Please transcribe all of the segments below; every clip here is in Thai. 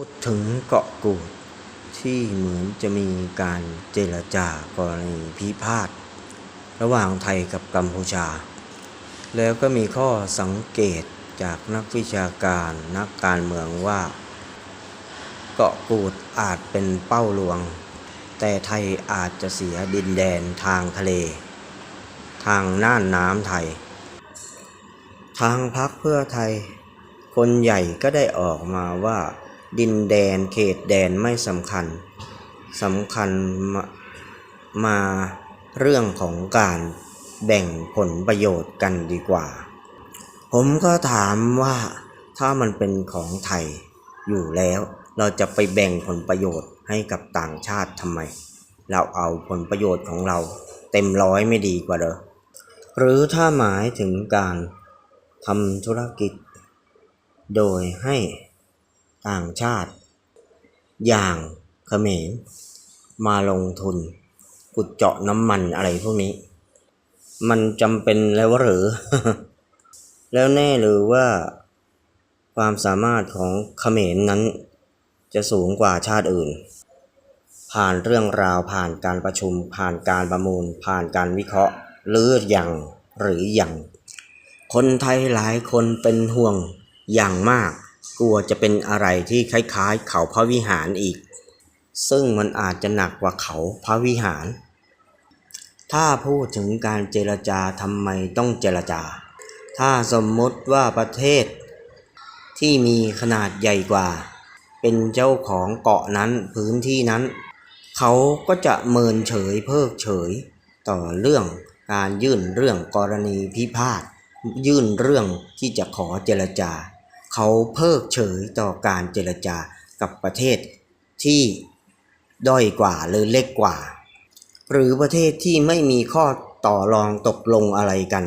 พูดถึงเกาะกูดที่เหมือนจะมีการเจรจากรณีพิพาทระหว่างไทยกับกัมพูชา แล้วก็มีข้อสังเกตจากนักวิชาการนักการเมืองว่า เกาะกูดอาจเป็นเป้าลวง แต่ไทยอาจจะเสียดินแดนทางทะเล ทางน่านน้ำไทย ทางพักเพื่อไทย คนใหญ่ก็ได้ออกมาว่า ดินแดนเขตแดนไม่สำคัญสำคัญมามาเรื่องของการแบ่งผลประโยชน์กันดีกว่า ผมก็ถามว่าถ้ามันเป็นของไทยอยู่แล้ว เราจะไปแบ่งผลประโยชน์ให้กับต่างชาติทำไม เราเอาผลประโยชน์ของเราเต็มร้อยไม่ดีกว่าเหรอหรือถ้าหมายถึงการทำธุรกิจ โดยให้ ต่างชาติ อย่างเขมรมาลงทุนขุดเจาะน้ำมันอะไรพวกนี้ มันจำเป็นแล้วหรือ แล้วแน่หรือว่า ความสามารถของเขมรนั้น จะสูงกว่าชาติอื่น ผ่านเรื่องราวผ่านการประชุม ผ่านการประมูล ผ่านการวิเคราะห์หรืออย่างหรืออย่าง คนไทยหลายคนเป็นห่วงอย่างมาก กลัวจะเป็นอะไรที่คล้ายๆ เขาพระวิหารอีก ซึ่งมันอาจจะหนักกว่าเขาพระวิหาร ถ้าพูดถึงการเจรจาทำไมต้องเจรจา ถ้าสมมติว่าประเทศ ที่มีขนาดใหญ่กว่า เป็นเจ้าของเกาะนั้นพื้นที่นั้น เขาก็จะเมินเฉยเพิกเฉย ต่อเรื่องการยื่นเรื่องกรณีพิพาทยื่นเรื่องที่จะขอเจรจา เขาเพิกเฉยต่อการเจรจากับประเทศที่ด้อยกว่าหรือเล็กกว่า หรือประเทศที่ไม่มีข้อต่อรองตกลงอะไรกัน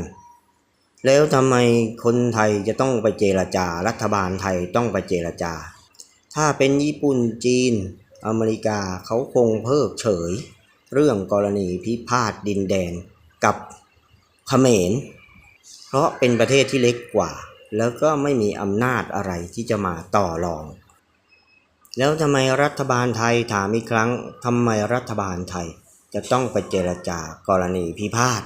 แล้วทำไมคนไทยจะต้องไปเจรจา รัฐบาลไทยต้องไปเจรจา ถ้าเป็นญี่ปุ่นจีน อเมริกาเขาคงเพิกเฉย เรื่องกรณีพิพาทดินแดนกับเขมร เพราะเป็นประเทศที่เล็กกว่า แล้วก็ไม่มีอำนาจอะไรที่จะมาต่อรอง แล้วทำไมรัฐบาลไทยถามอีกครั้งทำไมรัฐบาลไทยจะต้องไปเจรจากรณีพิพาท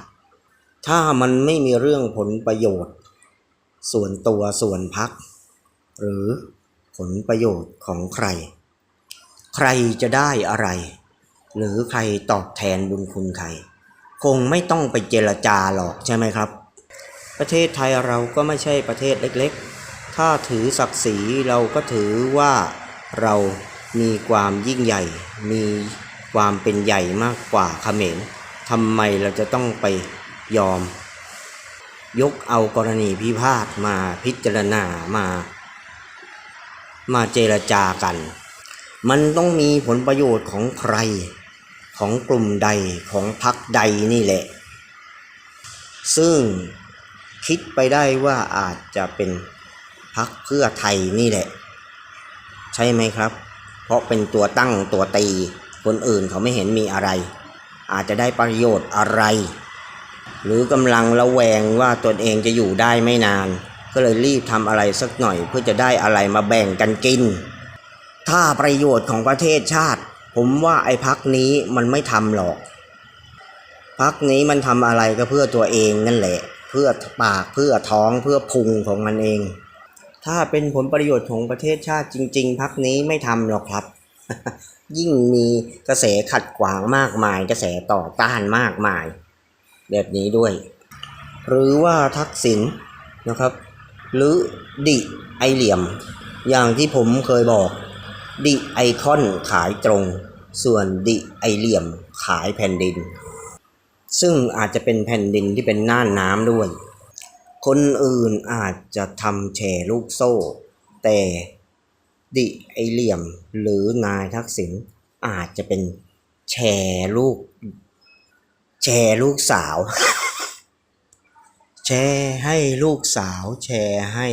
ถ้ามันไม่มีเรื่องผลประโยชน์ ส่วนตัวส่วนพัก หรือผลประโยชน์ของใคร ใครจะได้อะไร หรือใครตอบแทนบุญคุณใคร คงไม่ต้องไปเจรจาหรอกใช่ไหมครับ ประเทศไทยเราก็ไม่ใช่ประเทศเล็กๆ ถ้าถือศักดิ์ศรีเราก็ถือว่าเรามีความยิ่งใหญ่ มีความเป็นใหญ่มากกว่าเขมรทำไมเราจะต้องไปยอม ยกเอากรณีพิพาทมาพิจารณามา มาเจรจากัน มันต้องมีผลประโยชน์ของใคร ของกลุ่มใดของพรรคใดนี่แหละ ซึ่ง คิดไปได้ว่าอาจจะเป็นพรรคเพื่อไทยนี่แหละ ใช่ไหมครับ เพราะเป็นตัวตั้งตัวตี คนอื่นเขาไม่เห็นมีอะไร อาจจะได้ประโยชน์อะไร หรือกำลังระแวงว่าตนเองจะอยู่ได้ไม่นาน ก็เลยรีบทำอะไรสักหน่อยเพื่อจะได้อะไรมาแบ่งกันกิน ถ้าประโยชน์ของประเทศชาติ ผมว่าไอ้พักนี้มันไม่ทำหรอกพักนี้มันทำอะไรก็เพื่อตัวเองนั่นแหละ พื่อปากเพื่อท้องเพื่อพุงของมันเอง ถ้าเป็นผลประโยชน์ของประเทศชาติจริง ๆพักนี้ไม่ทำหรอกครับ ยิ่งมีกระแสขัดขวางมากมาย กระแสต่อต้านมากมาย แบบนี้ด้วย หรือว่าทักษิณนะครับ หรือดิไอเหลี่ยม อย่างที่ผมเคยบอกดิไอคอนขายตรง ส่วนดิไอเหลี่ยมขายแผ่นดิน ซึ่งอาจจะเป็นแผ่นดินที่เป็นน่านน้ำด้วย คนอื่นอาจจะทำแชร์ลูกโซ่ แต่ดิไอเหลี่ยมหรือนายทักษิณอาจจะเป็นแชร์ลูก แชร์ลูกสาว แชร์ให้ลูกสาว แชร์ให้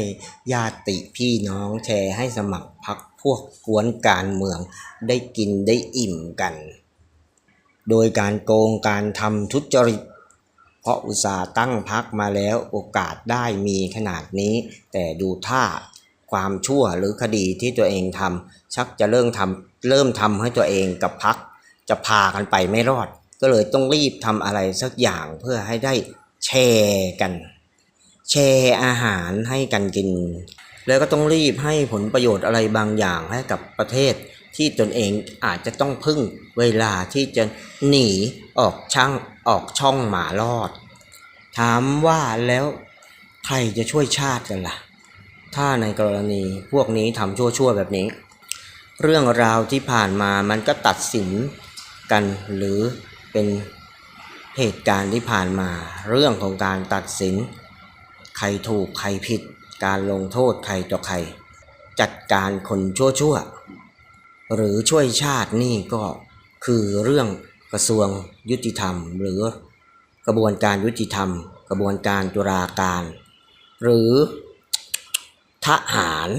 ญาติพี่น้อง แชร์ให้สมัครพักพวกกวนการเมืองได้กินได้อิ่มกัน โดยการโกงการทำทุจริต เพราะอุตสาห์ตั้งพักมาแล้วโอกาสได้มีขนาดนี้ แต่ดูท่าความชั่วหรือคดีที่ตัวเองทำชักจะเริ่มทำเริ่มทำให้ตัวเองกับพักจะพากันไปไม่รอด ก็เลยต้องรีบทำอะไรสักอย่างเพื่อให้ได้แชร์กัน แชร์อาหารให้กันกิน แล้วก็ต้องรีบให้ผลประโยชน์อะไรบางอย่างให้กับประเทศ ที่ตนเองอาจจะต้องพึ่งเวลาที่จะหนีออกช่างออกช่องหมารอด ถามว่าแล้วใครจะช่วยชาติกันล่ะ ถ้าในกรณีพวกนี้ทำชั่วๆแบบนี้ เรื่องราวที่ผ่านมามันก็ตัดสินกันหรือเป็นเหตุการณ์ที่ผ่านมา เรื่องของการตัดสิน ใครถูกใครผิด การลงโทษใครต่อใคร จัดการคนชั่วๆ หรือช่วยชาตินี่ก็คือเรื่องกระทรวงยุติธรรม หรือกระบวนการยุติธรรม กระบวนการตุลาการ หรือทหาร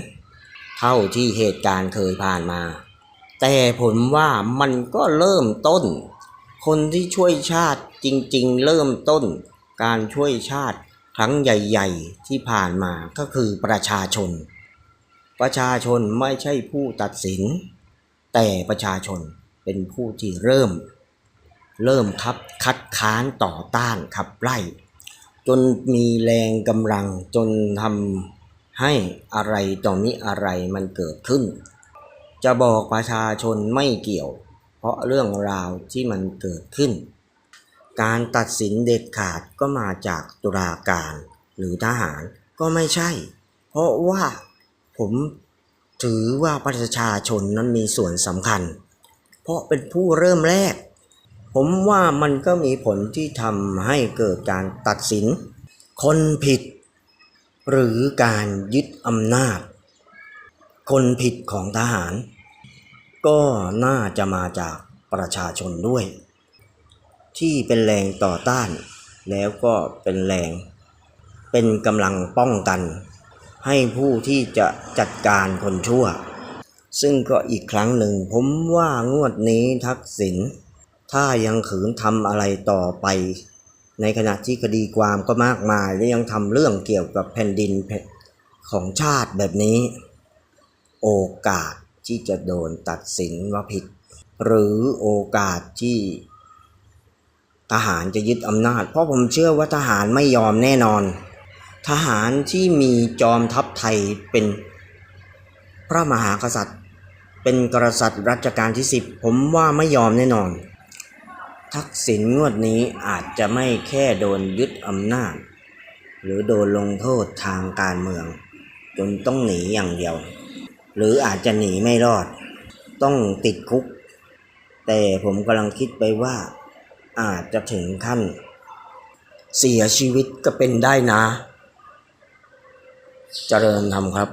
เท่าที่เหตุการณ์เคยผ่านมา แต่ผมว่ามันก็เริ่มต้น คนที่ช่วยชาติจริงๆ เริ่มต้น การช่วยชาติครั้งใหญ่ ๆ ที่ผ่านมาก็คือประชาชน ประชาชนไม่ใช่ผู้ตัดสิน แต่ประชาชนเป็นผู้ที่เริ่ม เริ่มคับคัดค้านต่อต้านขับไล่ จนมีแรงกำลังจนทำให้อะไรต่อมิอะไรมันเกิดขึ้น จะบอกประชาชนไม่เกี่ยว เพราะเรื่องราวที่มันเกิดขึ้น การตัดสินเด็ดขาดก็มาจากตุลาการหรือทหารก็ไม่ใช่ เพราะว่าผม ถือว่าประชาชนนั้นมีส่วนสำคัญ เพราะเป็นผู้เริ่มแรก ผมว่ามันก็มีผลที่ทำให้เกิดการตัดสิน คนผิด หรือการยึดอำนาจ คนผิดของทหาร ก็น่าจะมาจากประชาชนด้วย ที่เป็นแรงต่อต้าน แล้วก็เป็นแรง เป็นกำลังป้องกัน ให้ผู้ที่จะจัดการคนชั่ว ซึ่งก็อีกครั้งหนึ่ง ผมว่างวดนี้ทักษิณถ้ายังขืนทำอะไรต่อไป ในขณะที่คดีความก็มากมาย และยังทำเรื่องเกี่ยวกับแผ่นดินของชาติแบบนี้ โอกาสที่จะโดนตัดสินว่าผิด หรือโอกาสที่ทหารจะยึดอำนาจ เพราะผมเชื่อว่าทหารไม่ยอมแน่นอน ทหารที่มีจอมทัพไทยเป็นพระมหากษัตริย์ เป็นกษัตริย์รัชกาลที่สิบผมว่าไม่ยอมแน่นอน ทักษิณงวดนี้อาจจะไม่แค่โดนยึดอำนาจ หรือโดนลงโทษทางการเมือง จนต้องหนีอย่างเดียว หรืออาจจะหนีไม่รอด ต้องติดคุก แต่ผมกำลังคิดไปว่า อาจจะถึงขั้น เสียชีวิตก็เป็นได้นะ เจริญธรรมครับ